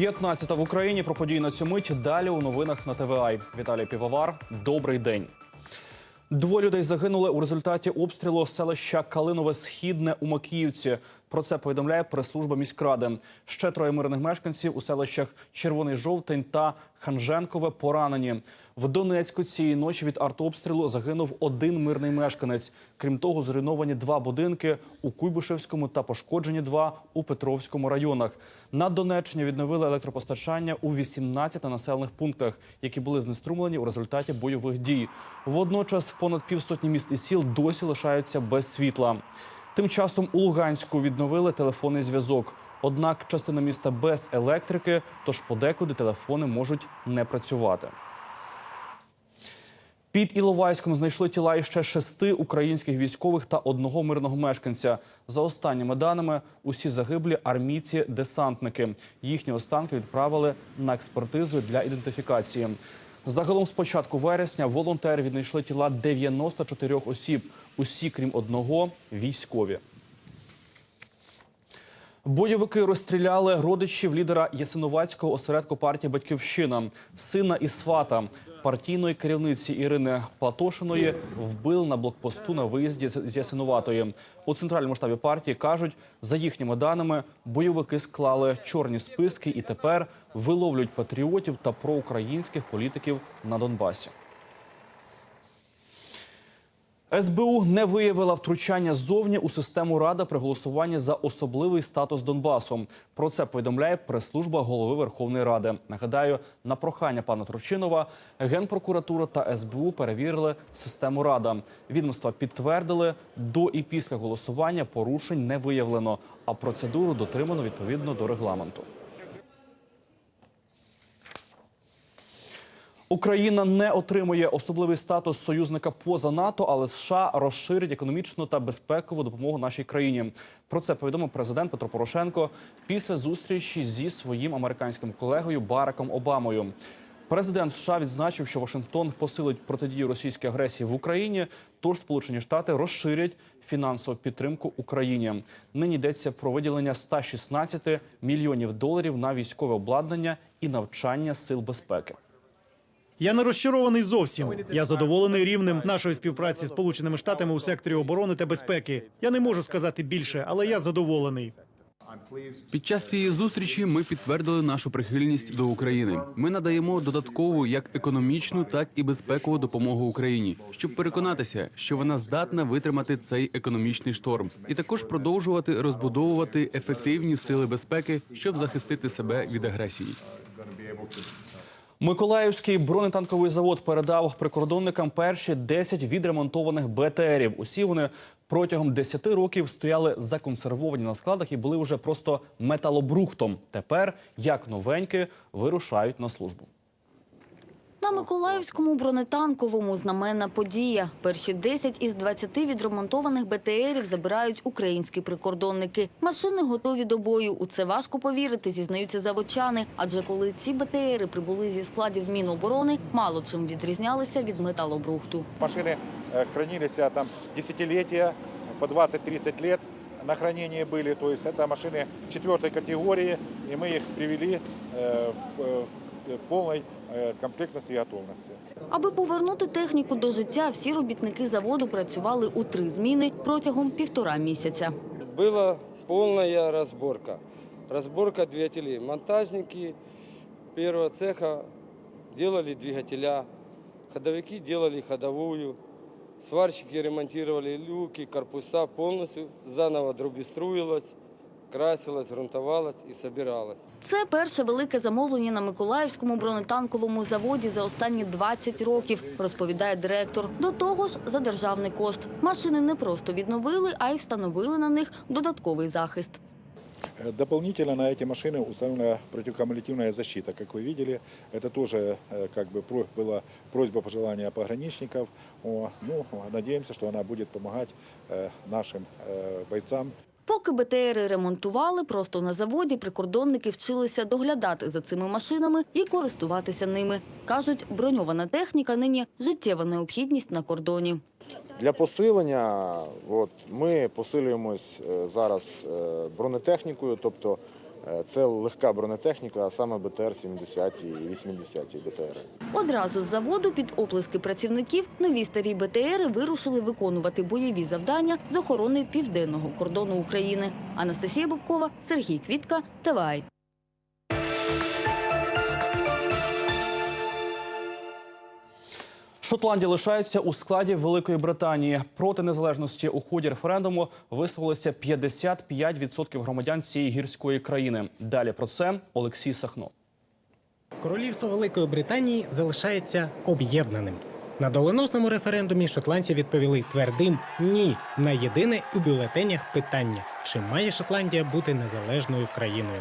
15 в Україні про події на цю мить. Далі у новинах на ТВА. Віталій Півовар. Добрий день. Двоє людей загинули у результаті обстрілу селища Калинове Східне у Макіївці. Про це повідомляє прес-служба міськради. Ще троє мирних мешканців у селищах Червоний Жовтень та Ханженкове поранені. В Донецьку цієї ночі від артобстрілу загинув один мирний мешканець. Крім того, зруйновані два будинки у Куйбишевському та пошкоджені два у Петровському районах. На Донеччині відновили електропостачання у 18 населених пунктах, які були знеструмлені у результаті бойових дій. Водночас понад півсотні міст і сіл досі лишаються без світла. Тим часом у Луганську відновили телефонний зв'язок. Однак частина міста без електрики, тож подекуди телефони можуть не працювати. Під Іловайськом знайшли тіла іще шести українських військових та одного мирного мешканця. За останніми даними, усі загиблі армійці-десантники. Їхні останки відправили на експертизу для ідентифікації. Загалом з початку вересня волонтери віднайшли тіла 94 осіб. Усі, крім одного, військові. Бойовики розстріляли родичів лідера Ясиновацького осередку партії Батьківщина, сина і свата партійної керівниці Ірини Платошиної вбили на блокпосту на виїзді з Ясиноватої. У центральному штабі партії кажуть, за їхніми даними, бойовики склали чорні списки і тепер виловлюють патріотів та проукраїнських політиків на Донбасі. СБУ не виявила втручання ззовні у систему Рада при голосуванні за особливий статус Донбасу. Про це повідомляє прес-служба голови Верховної Ради. Нагадаю, на прохання пана Турчинова генпрокуратура та СБУ перевірили систему Рада. Відомства підтвердили, до і після голосування порушень не виявлено, а процедуру дотримано відповідно до регламенту. Україна не отримує особливий статус союзника поза НАТО, але США розширять економічну та безпекову допомогу нашій країні. Про це повідомив президент Петро Порошенко після зустрічі зі своїм американським колегою Бараком Обамою. Президент США відзначив, що Вашингтон посилить протидію російській агресії в Україні. Тож Сполучені Штати розширять фінансову підтримку Україні. Нині йдеться про виділення 116 мільйонів доларів на військове обладнання і навчання сил безпеки. Я не розчарований зовсім. Я задоволений рівнем нашої співпраці з Сполученими Штатами у секторі оборони та безпеки. Я не можу сказати більше, але я задоволений. Під час цієї зустрічі ми підтвердили нашу прихильність до України. Ми надаємо додаткову як економічну, так і безпекову допомогу Україні, щоб переконатися, що вона здатна витримати цей економічний шторм, і також продовжувати розбудовувати ефективні сили безпеки, щоб захистити себе від агресії. Миколаївський бронетанковий завод передав прикордонникам перші 10 відремонтованих БТРів. Усі вони протягом 10 років стояли законсервовані на складах і були вже просто металобрухтом. Тепер, як новенькі, вирушають на службу. На Миколаївському бронетанковому знаменна подія. Перші 10 із 20 відремонтованих БТРів забирають українські прикордонники. Машини готові до бою. У це важко повірити, зізнаються заводчани. Адже коли ці БТРи прибули зі складів Міноборони, мало чим відрізнялися від металобрухту. Машины э, хранились а, там десятилетия, по 20-30 лет на хранении были. То есть это машины четвертой категории, и мы их привели э, в э, полной э, комплектности и готовности. Аби повернути техніку до життя, всі робітники заводу працювали у три зміни протягом півтора місяця. Была полная разборка. Разборка двигателей. Монтажники первого цеха делали двигателя, ходовики делали ходовую, сварщики ремонтировали люки, корпуса полностью, заново дробеструилось, красилось, грунтовалось и собиралось. Це перше велике замовлення на Миколаївському бронетанковому заводі за останні 20 років, розповідає директор. До того ж, за державний кошт. Машини не просто відновили, а й встановили на них додатковий захист. Э, Дополнительно на эти машины установлена противокумулятивная защита. Как вы видели, это тоже э, как бы про- была просьба пожелания пограничников. О, Ну, надеемся, что она будет помогать э, нашим э, бойцам Поки БТРи ремонтували, просто на заводі прикордонники вчилися доглядати за цими машинами і користуватися ними. Кажуть, броньована техніка нині життєва необхідність на кордоні. Для посилення от, ми посилюємось е, зараз е, бронетехнікою, тобто Це легка бронетехніка, а саме БТР-70 і 80 БТР. Одразу з заводу під оплески працівників нові старі БТРи вирушили виконувати бойові завдання з охорони південного кордону України. Анастасія Бобкова, Сергій Квітка, ТВАЙ. Шотландія лишається у складі Великої Британії. Проти незалежності у ході референдуму висловилося 55% громадян цієї гірської країни. Далі про це Олексій Сахно. Королівство Великої Британії залишається об'єднаним. На доленосному референдумі шотландці відповіли твердим ні на єдине у бюлетенях питання: чи має Шотландія бути незалежною країною?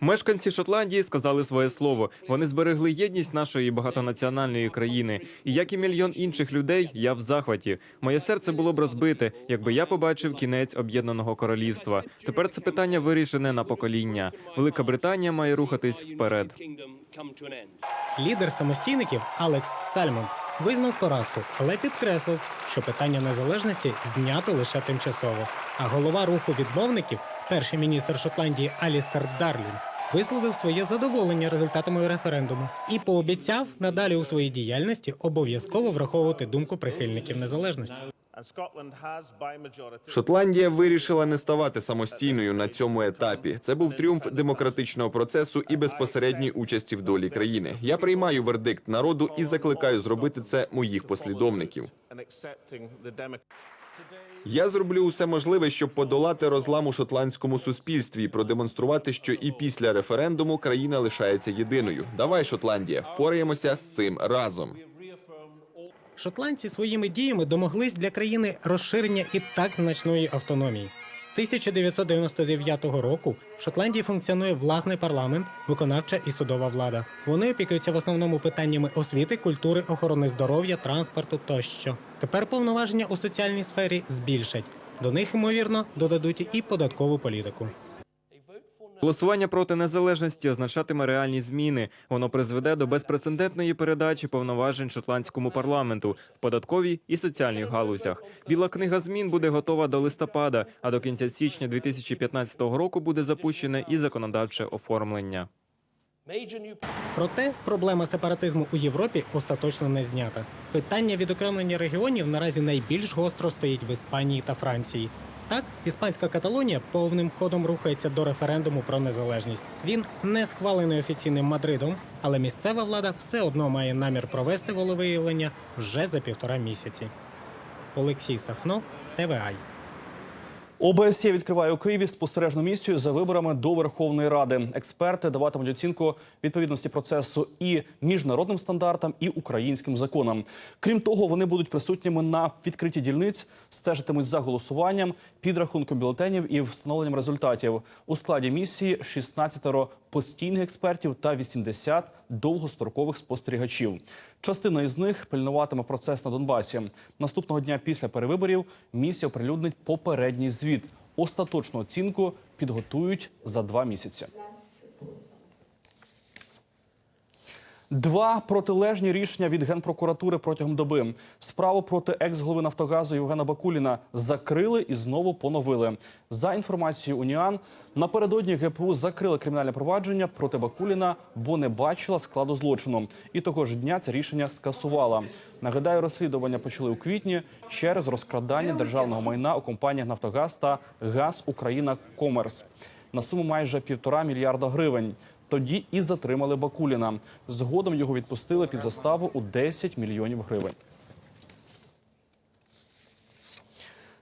Мешканці Шотландії сказали своє слово. Вони зберегли єдність нашої багатонаціональної країни. І як і мільйон інших людей, я в захваті. Моє серце було б розбите, якби я побачив кінець об'єднаного королівства. Тепер це питання вирішене на покоління. Велика Британія має рухатись вперед. Лідер самостійників Алекс Сальмон визнав поразку, але підкреслив, що питання незалежності знято лише тимчасово. А голова руху відмовників, перший міністр Шотландії Алістер Дарлін, висловив своє задоволення результатами референдуму і пообіцяв надалі у своїй діяльності обов'язково враховувати думку прихильників незалежності. Шотландія вирішила не ставати самостійною на цьому етапі. Це був тріумф демократичного процесу і безпосередньої участі в долі країни. Я приймаю вердикт народу і закликаю зробити це моїх послідовників. Я зроблю усе можливе, щоб подолати розлам у шотландському суспільстві і продемонструвати, що і після референдуму країна лишається єдиною. Давай, Шотландія, впораємося з цим разом. Шотландці своїми діями домоглись для країни розширення і так значної автономії. З 1999 року в Шотландії функціонує власний парламент, виконавча і судова влада. Вони опікуються в основному питаннями освіти, культури, охорони здоров'я, транспорту тощо. Тепер повноваження у соціальній сфері збільшать. До них, ймовірно, додадуть і податкову політику. Голосування проти незалежності означатиме реальні зміни. Воно призведе до безпрецедентної передачі повноважень шотландському парламенту в податковій і соціальних галузях. Біла книга змін буде готова до листопада, а до кінця січня 2015 року буде запущене і законодавче оформлення. Проте проблема сепаратизму у Європі остаточно не знята. Питання відокремлення регіонів наразі найбільш гостро стоїть в Іспанії та Франції. Так, іспанська Каталонія повним ходом рухається до референдуму про незалежність. Він не схвалений офіційним Мадридом, але місцева влада все одно має намір провести волевиявлення вже за півтора місяці. Олексій Сахно, ТВАЙ. ОБСЄ відкриває у Києві спостережну місію за виборами до Верховної Ради. Експерти даватимуть оцінку відповідності процесу і міжнародним стандартам, і українським законам. Крім того, вони будуть присутніми на відкритті дільниць, стежитимуть за голосуванням, підрахунком бюлетенів і встановленням результатів. У складі місії 16 постійних експертів та 80 довгострокових спостерігачів. Частина із них пильнуватиме процес на Донбасі. Наступного дня після перевиборів місія оприлюднить попередній звіт. Остаточну оцінку підготують за два місяці. Два протилежні рішення від генпрокуратури протягом доби. Справу проти екс-голови Нафтогазу Євгена Бакуліна закрили і знову поновили. За інформацією Уніан, напередодні ГПУ закрили кримінальне провадження проти Бакуліна, бо не бачила складу злочину. І того ж дня це рішення скасувала. Нагадаю, розслідування почали у квітні через розкрадання державного майна у компаніях Нафтогаз та Газ Україна Комерс на суму майже півтора мільярда гривень. Тоді і затримали Бакуліна. Згодом його відпустили під заставу у 10 мільйонів гривень.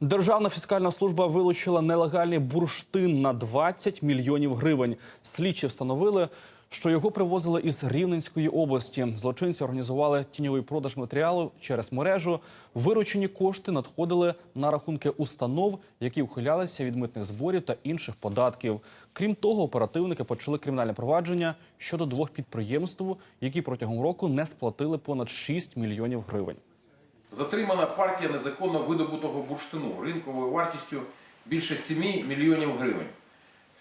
Державна фіскальна служба вилучила нелегальний бурштин на 20 мільйонів гривень. Слідчі встановили, що його привозили із Рівненської області. Злочинці організували тіньовий продаж матеріалу через мережу. Виручені кошти надходили на рахунки установ, які ухилялися від митних зборів та інших податків. Крім того, оперативники почали кримінальне провадження щодо двох підприємств, які протягом року не сплатили понад 6 мільйонів гривень. Затримана партія незаконно видобутого бурштину ринковою вартістю більше 7 мільйонів гривень.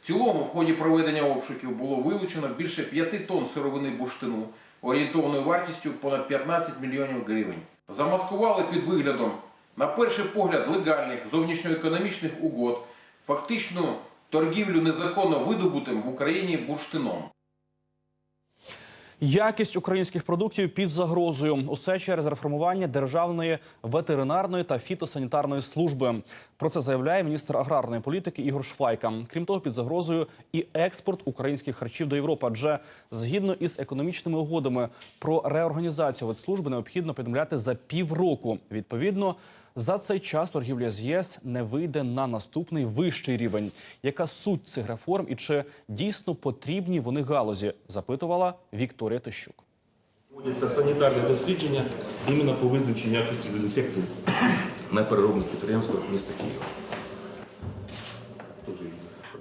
Цілому, в ході проведення обшуків було вилучено більше 5 тонн сировини бурштину орієнтовною вартістю понад 15 мільйонів гривень. Замаскували під виглядом, на перший погляд, легальних зовнішньоекономічних угод фактичну торгівлю незаконно видобутим в Україні бурштином. Якість українських продуктів під загрозою. Усе через реформування державної ветеринарної та фітосанітарної служби. Про це заявляє міністр аграрної політики Ігор Швайка. Крім того, під загрозою і експорт українських харчів до Європи. Адже згідно із економічними угодами про реорганізацію ветслужби необхідно повідомляти за півроку. Відповідно. За цей час торгівля з ЄС не вийде на наступний вищий рівень. Яка суть цих реформ і чи дійсно потрібні вони галузі? Запитувала Вікторія Тищук. Проводяться санітарні дослідження іменно по визначенню якості дезінфекції на переробних підприємствах міста Києва.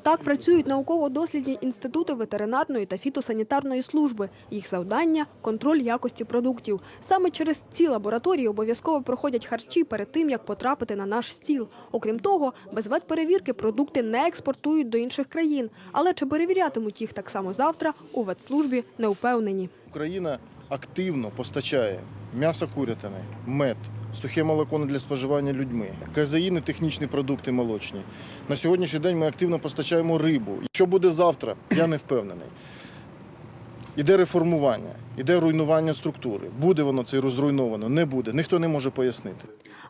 Так працюють науково-дослідні інститути ветеринарної та фітосанітарної служби. Їх завдання контроль якості продуктів. Саме через ці лабораторії обов'язково проходять харчі перед тим, як потрапити на наш стіл. Окрім того, без ветперевірки продукти не експортують до інших країн. Але чи перевірятимуть їх так само завтра, у ветслужбі не впевнені. Україна активно постачає м'ясо курятини, мед, сухе молоко не для споживання людьми, казеїни, технічні продукти молочні. На сьогоднішній день ми активно постачаємо рибу. Що буде завтра, я не впевнений. Іде реформування, іде руйнування структури. Буде воно це розруйновано, не буде. Ніхто не може пояснити.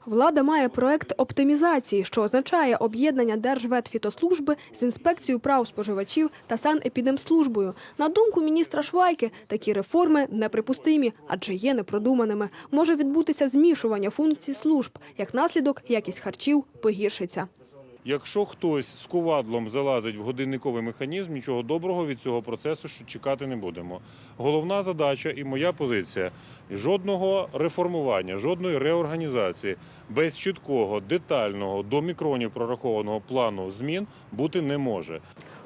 Влада має проект оптимізації, що означає об'єднання Держветфітослужби з інспекцією прав споживачів та санепідемслужбою. На думку міністра Швайки, такі реформи неприпустимі, адже є непродуманими. Може відбутися змішування функцій служб. Як наслідок, якість харчів погіршиться. Якщо хтось з кувадлом залазить в годинниковий механізм, нічого доброго від цього процесу що чекати не будемо. Головна задача і моя позиція жодного реформування, жодної реорганізації без чіткого, детального до мікронів прорахованого плану змін бути не може.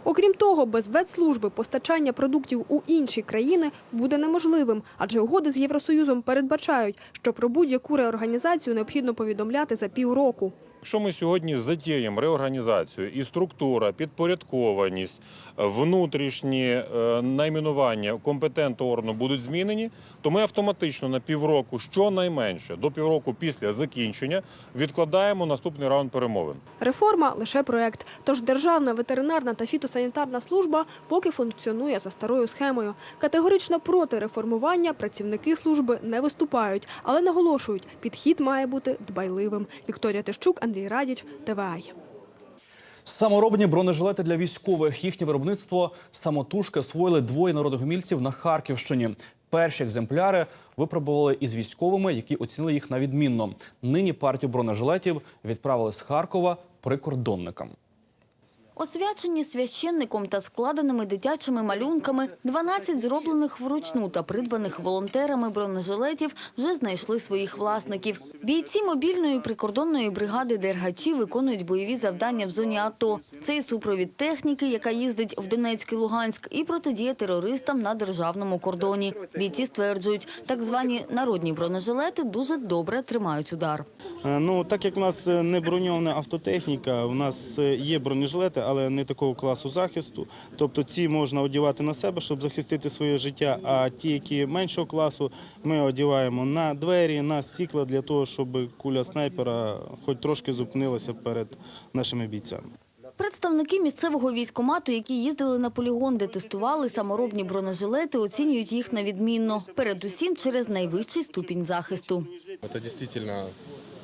Окрім того, без ветслужби постачання продуктів у інші країни буде неможливим, адже угоди з Євросоюзом передбачають, що про будь-яку реорганізацію необхідно повідомляти за півроку. Якщо ми сьогодні затіємо реорганізацію і структура, підпорядкованість, внутрішні е, найменування компетентного органу будуть змінені, то ми автоматично на півроку, щонайменше до півроку після закінчення, відкладаємо наступний раунд перемовин. Реформа лише проект. Тож Державна ветеринарна та фітосанітарна служба поки функціонує за старою схемою. Категорично проти реформування працівники служби не виступають, але наголошують, підхід має бути дбайливим. Вікторія Тищук, Андрій Радіч, ТВАЙ. Саморобні бронежилети для військових. Їхнє виробництво самотужки освоїли двоє народогомільців на Харківщині. Перші екземпляри випробували із військовими, які оцінили їх на відмінно. Нині партію бронежилетів відправили з Харкова прикордонникам. Освячені священником та складеними дитячими малюнками, 12 зроблених вручну та придбаних волонтерами бронежилетів вже знайшли своїх власників. Бійці мобільної прикордонної бригади Дергачі виконують бойові завдання в зоні АТО. Це і супровід техніки, яка їздить в Донецьк і Луганськ, і протидія терористам на державному кордоні. Бійці стверджують, так звані народні бронежилети дуже добре тримають удар. Ну, так як у нас е, не броньована автотехніка, у нас е, є бронежилети, але не такого класу захисту. Тобто ці можна одягати на себе, щоб захистити своє життя, а ті, які меншого класу, ми одягаємо на двері, на стікла для того, щоб куля снайпера хоч трошки зупинилася перед нашими бійцями. Представники місцевого військкомату, які їздили на полігон, де тестували саморобні бронежилети, оцінюють їх на відмінно. Передусім через найвищий ступінь захисту. Это действительно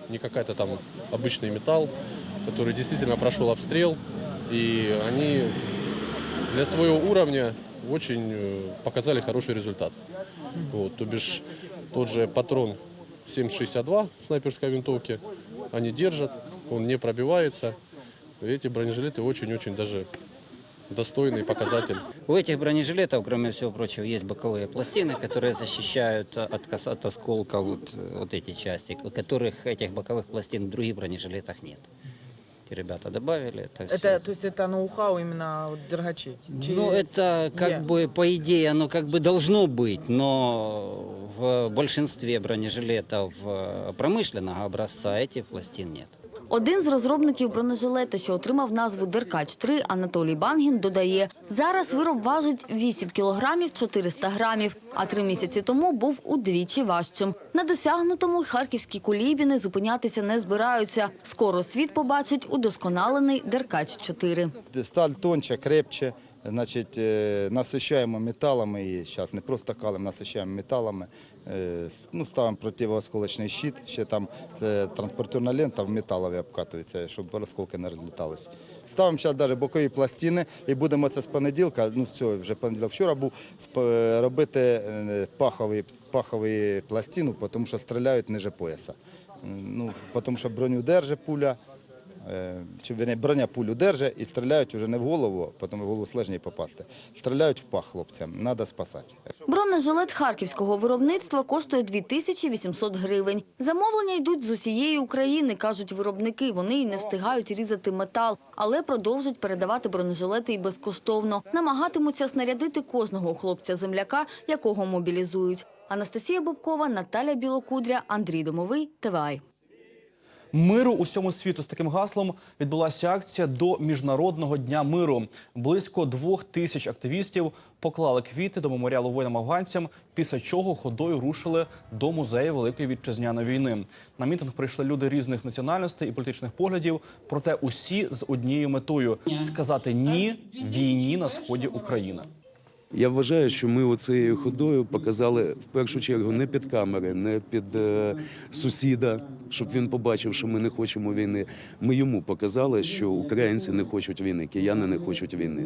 не какая-то там обычный металл, который действительно прошел обстрел, И они для своего уровня очень э, показали хороший результат. Вот, то бишь тот же патрон 7,62 снайперской винтовки, они держат, он не пробивается. Эти бронежилеты очень-очень даже достойный показатель. У этих бронежилетов, кроме всего прочего, есть боковые пластины, которые защищают от, кос- от осколков вот, э, вот эти части, которых этих боковых пластин в других бронежилетах нет. Эти ребята добавили это, Это, всё. то есть это ноу-хау именно вот дергачей? Чи- Ну, это как Где? бы, по идее, оно как бы должно быть, но в большинстве бронежилетов э, промышленного образца этих пластин нет. Один з розробників бронежилета, що отримав назву Деркач-3, Анатолій Бангін, додає, зараз вироб важить 8 кілограмів 400 грамів, а три місяці тому був удвічі важчим. На досягнутому харківські кулібіни зупинятися не збираються. Скоро світ побачить удосконалений Деркач-4. Сталь тонче, крепче, значить, е, насищаємо металами її, зараз не просто калим, насищаємо металами, е, ну, ставимо противоосколочний щит, ще там е, транспортерна лента в металові обкатується, щоб осколки не розлітались. Ставимо зараз навіть бокові пластини і будемо це з понеділка, ну з цього вже понеділок вчора був, робити пахові, пахові пластину, тому що стріляють ниже пояса. Ну, тому що броню держить пуля, чи верні, броня пулю держить і стріляють уже не в голову, тому в голову слежні попасти. Стріляють в пах хлопцям, треба спасати. Бронежилет харківського виробництва коштує 2800 гривень. Замовлення йдуть з усієї України, кажуть виробники. Вони й не встигають різати метал, але продовжать передавати бронежилети і безкоштовно. Намагатимуться снарядити кожного хлопця-земляка, якого мобілізують. Анастасія Бобкова, Наталя Білокудря, Андрій Домовий, ТВАЙ. Миру усьому світу з таким гаслом відбулася акція до Міжнародного дня миру. Близько двох тисяч активістів поклали квіти до меморіалу воїнам-афганцям, після чого ходою рушили до музею Великої вітчизняної війни. На мітинг прийшли люди різних національностей і політичних поглядів, проте усі з однією метою сказати ні війні на сході України. Я вважаю, що ми оцією ходою показали в першу чергу не під камери, не під е, сусіда, щоб він побачив, що ми не хочемо війни. Ми йому показали, що українці не хочуть війни, кияни не хочуть війни.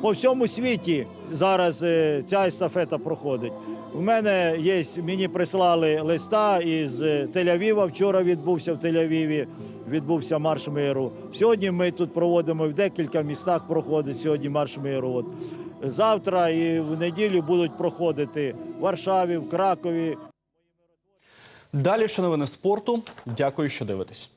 По всьому світі зараз е, ця естафета проходить. У мене є, мені прислали листа із е, Тель-Авіва. Вчора відбувся в Тель-Авіві, відбувся марш миру. Сьогодні ми тут проводимо в декілька містах. Проходить сьогодні марш миру. От завтра і в неділю будуть проходити в Варшаві, в Кракові. Далі ще новини спорту. Дякую, що дивитесь.